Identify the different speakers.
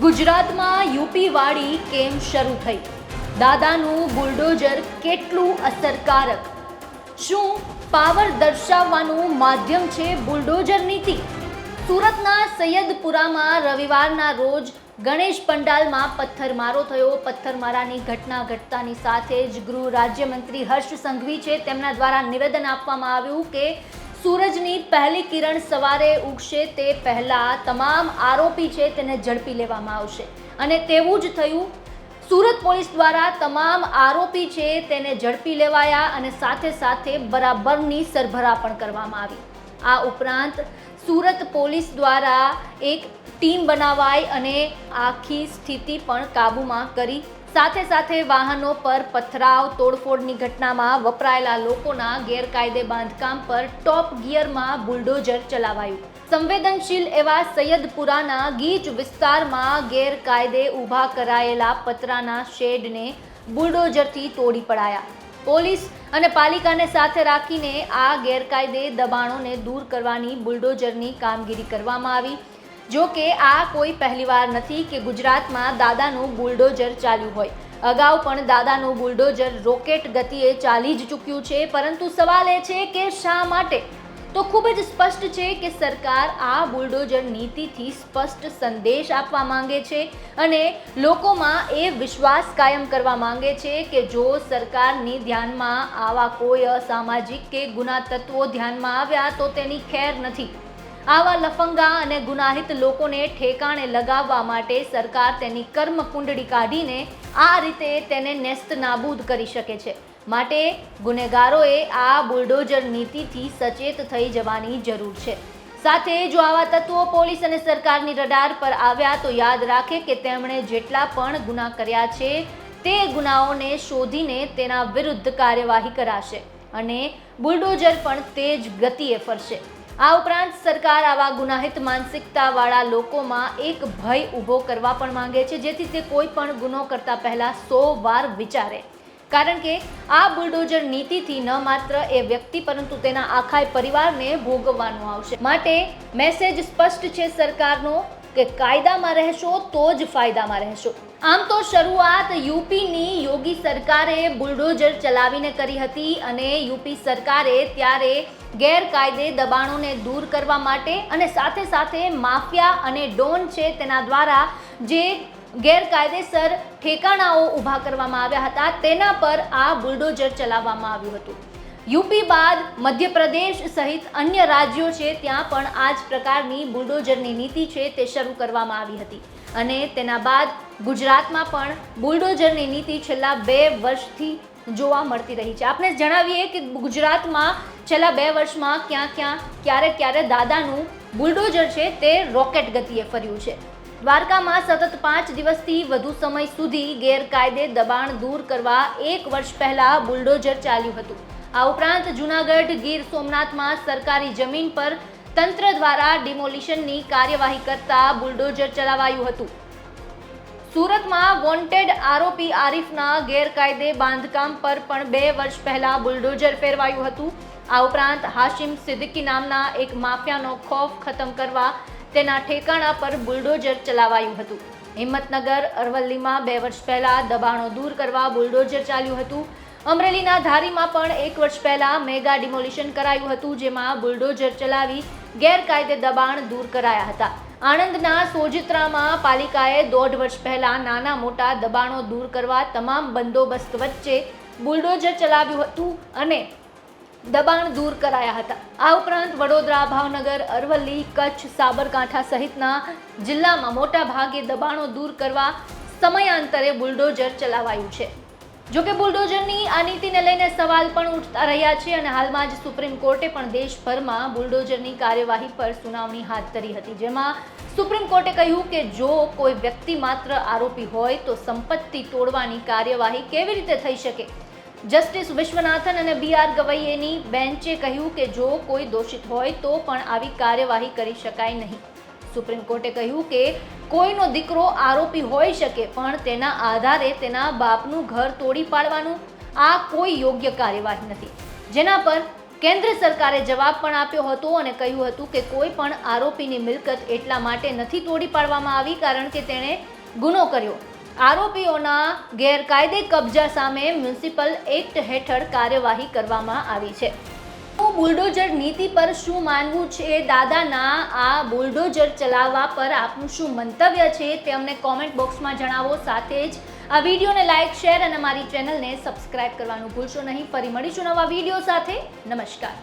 Speaker 1: ગુજરાતમાં યુપી વાડી કેમ શરૂ થઈ? દાદાનું બુલડોઝર કેટલું અસરકારક? શું પાવર દર્શાવવાનું માધ્યમ છે બુલડોઝર નીતિ? સુરતના સૈયદપુરામાં રવિવારના રોજ ગણેશ પંડાલમાં પથ્થરમારો થયો. પથ્થરમારાની ઘટના ઘટતાની સાથે જ ગૃહ રાજ્યમંત્રી હર્ષ સંઘવી છે. તેમના દ્વારા નિવેદન આપવામાં આવ્યું કે સૂરજની પહેલી કિરણ સવારે ઉગશે તે પહેલા તમામ આરોપી છે તેને ઝડપી લેવામાં આવશે. અને તેવું જ થયું. સુરત પોલીસ દ્વારા તમામ આરોપી છે તેને ઝડપી લેવાયા અને સાથે સાથે બરાબરની સરભરા પણ કરવામાં આવી. આ ઉપરાંત સુરત પોલીસ દ્વારા એક ટીમ બનાવાઈ અને આખી સ્થિતિ પણ કાબૂમાં કરી સાથે સાથે વાહનો પર પથરાવ, તોડફોડની ઘટનામાં વપરાયેલા લોકોના ગેરકાયદે બાંધકામ પર ટોપ ગિયરમાં બુલડોઝર ચલાવાયું. સંવેદનશીલ એવા સૈયદપુરાના ગીચ વિસ્તારમાં ગેરકાયદે ઊભા કરાયેલા પતરાના શેડને બુલડોઝરથી તોડી પડાયા. પોલીસ અને પાલિકાને સાથે રાખીને આ ગેરકાયદે દબાણોને દૂર કરવાની બુલડોઝરની કામગીરી કરવામાં આવી. જો કે આ કોઈ પહેલીવાર નથી કે ગુજરાતમાં દાદાનું બુલડોઝર ચાલ્યું હોય. અગાઉ પણ દાદાનું બુલડોઝર રોકેટ ગતિએ ચાલી જ ચૂક્યું છે, પરંતુ સવાલ એ છે કે શા માટે? તો ખૂબ જ સ્પષ્ટ છે કે સરકાર આ બુલડોઝર નીતિથી સ્પષ્ટ સંદેશ આપવા માંગે છે અને લોકોમાં એ વિશ્વાસ કાયમ કરવા માંગે છે કે જો સરકારની ધ્યાનમાં આવા કોઈ અસામાજિક કે ગુના તત્વો ધ્યાનમાં આવ્યા તો તેની ખેર નથી. આવા લફંગા અને ગુનાહિત લોકોને ઠેકાણે લગાવવા માટે સરકાર તેની કર્મ કુંડળી કાઢીને આ રીતે તેને નેસ્ત નાબૂદ કરી શકે છે. માટે ગુનેગારોએ આ બુલડોઝર નીતિથી સચેત થઈ જવાની જરૂર છે. સાથે જો આવા તત્વો પોલીસ અને સરકારની રડાર પર આવ્યા તો યાદ રાખે કે તેમણે જેટલા પણ ગુના કર્યા છે, તે ગુનાઓને શોધીને તેના વિરુદ્ધ કાર્યવાહી કરાશે અને બુલડોઝર પણ તે જ ગતિએ ફરશે. આ ઉપરાંત સરકાર આવા ગુનાહિત માનસિકતાવાળા લોકોમાં એક ભય ઊભો કરવા પણ માંગે છે, જેથી તે કોઈ પણ ગુનો કરતા પહેલા સો વાર વિચારે. કારણ કે આ બુલડોઝર નીતિથી ન માત્ર એ વ્યક્તિ, પરંતુ તેના આખા પરિવારને ભોગવવાનું આવશે. માટે મેસેજ સ્પષ્ટ છે સરકારનો કે કાયદામાં રહેશો તો જ ફાયદામાં રહેશો. આમ તો શરૂઆત યુપીની યોગી સરકારે બુલડોઝર ચલાવીને કરી હતી અને યુપી સરકારે ત્યારે ગેરકાયદે દબાણોને દૂર કરવા માટે અને સાથે સાથે માફિયા અને ડોન છે તેના દ્વારા જે ગેરકાયદેસર ઠેકાણાઓ ઊભા કરવામાં આવ્યા હતા, તેના પર આ બુલડોઝર ચલાવવામાં આવ્યું હતું. યુપી બાદ મધ્યપ્રદેશ સહિત અન્ય રાજ્યો છે, ત્યાં પણ આ જ પ્રકારની બુલડોઝરની નીતિ છે તે શરૂ કરવામાં આવી હતી. અને તેના બાદ ગુજરાતમાં પણ બુલડોઝરની નીતિ છેલ્લા બે વર્ષથી જોવા મળતી રહી છે. આપણે જણાવીએ કે ગુજરાતમાં છેલ્લા બે વર્ષમાં ક્યાં ક્યાં, ક્યારે ક્યારે દાદાનું બુલડોઝર છે તે રોકેટ ગતિએ ફર્યું છે. દ્વારકામાં સતત પાંચ દિવસથી વધુ સમય સુધી ગેરકાયદે દબાણ દૂર કરવા એક વર્ષ પહેલા બુલડોઝર ચાલ્યું હતું. આ ઉપરાંત જૂનાગઢ ગીર સોમનાથમાં સરકારી જમીન પર તંત્ર દ્વારા ડિમોલિશનની કાર્યવાહી કરતા બુલડોઝર ચલાવાયું હતું. સુરતમાં વોન્ટેડ આરોપી આરીફના ગેરકાયદે બાંધકામ પર પણ બે વર્ષ પહેલા બુલડોઝર ફેરવાયું હતું. આ ઉપરાંત હાશિમ સિદ્દીકી નામના એક માફિયાનો ખોફ ખતમ કરવા તેના ઠેકાણા પર બુલડોઝર ચલાવાયું હતું. હિંમતનગર અરવલ્લીમાં બે વર્ષ પહેલા દબાણો દૂર કરવા બુલડોઝર ચાલ્યું હતું. અમરેલીના ધારીમાં પણ એક વર્ષ પહેલા મેગા ડિમોલિશન કરાયું હતું, જેમાં બુલડોઝર ચલાવી ગેરકાયદે દબાણ દૂર કરાયા હતા. આણંદના સોજિત્રામાં પાલિકાએ દોઢ વર્ષ પહેલા નાના મોટા દબાણો દૂર કરવા તમામ બંદોબસ્ત વચ્ચે બુલડોઝર ચલાવ્યું હતું અને દબાણ દૂર કરાયા હતા. આ ઉપરાંત વડોદરા, ભાવનગર, અરવલ્લી, કચ્છ, સાબરકાંઠા સહિતના જિલ્લામાં મોટા ભાગે દબાણો દૂર કરવા સમયાંતરે બુલડોઝર ચલાવાયું છે. જોકે બુલડોઝરની આ નીતિને લઈને સવાલ પણ ઉઠતા રહ્યા છે અને હાલમાં જ સુપ્રીમ કોર્ટે પણ દેશભરમાં બુલડોઝરની કાર્યવાહી પર સુનાવણી હાથ ધરી હતી, જેમાં સુપ્રીમ કોર્ટે કહ્યું કે જો કોઈ વ્યક્તિ માત્ર આરોપી હોય તો સંપત્તિ તોડવાની કાર્યવાહી કેવી રીતે થઈ શકે? જસ્ટિસ વિશ્વનાથન અને બી આર ગવૈયેની બેન્ચે કહ્યું કે જો કોઈ દોષિત હોય તો પણ આવી કાર્યવાહી કરી શકાય નહીં. સુપ્રીમ કોર્ટે કહ્યું કે કોઈનો દીકરો આરોપી હોઈ શકે, પણ તેના આધારે તેના બાપનું ઘર તોડી પાડવાનું આ કોઈ યોગ્ય કાર્યવાહી નથી. જેના પર કેન્દ્ર સરકારે જવાબ પણ આપ્યો હતો અને કહ્યું હતું કે કોઈ પણ આરોપીની મિલકત એટલા માટે નથી તોડી પાડવામાં આવી કારણ કે તેણે ગુનો કર્યો. આરોપીઓના ગેરકાયદે કબજા સામે મ્યુનિસિપલ એક્ટ હેઠળ કાર્યવાહી કરવામાં આવી છે. બુલડોઝર નીતિ પર શું માનવું છે? દાદાના આ બુલડોઝર ચલાવવા પર આપનું શું મંતવ્ય છે? તે અમને કોમેન્ટ બોક્સમાં જણાવો. સાથે જ આ વિડીયોને લાઇક શેર અને અમારી ચેનલને સબસ્ક્રાઇબ કરવાનું ભૂલશો નહીં. ફરી મળીશું નવા વીડિયો સાથે. નમસ્કાર.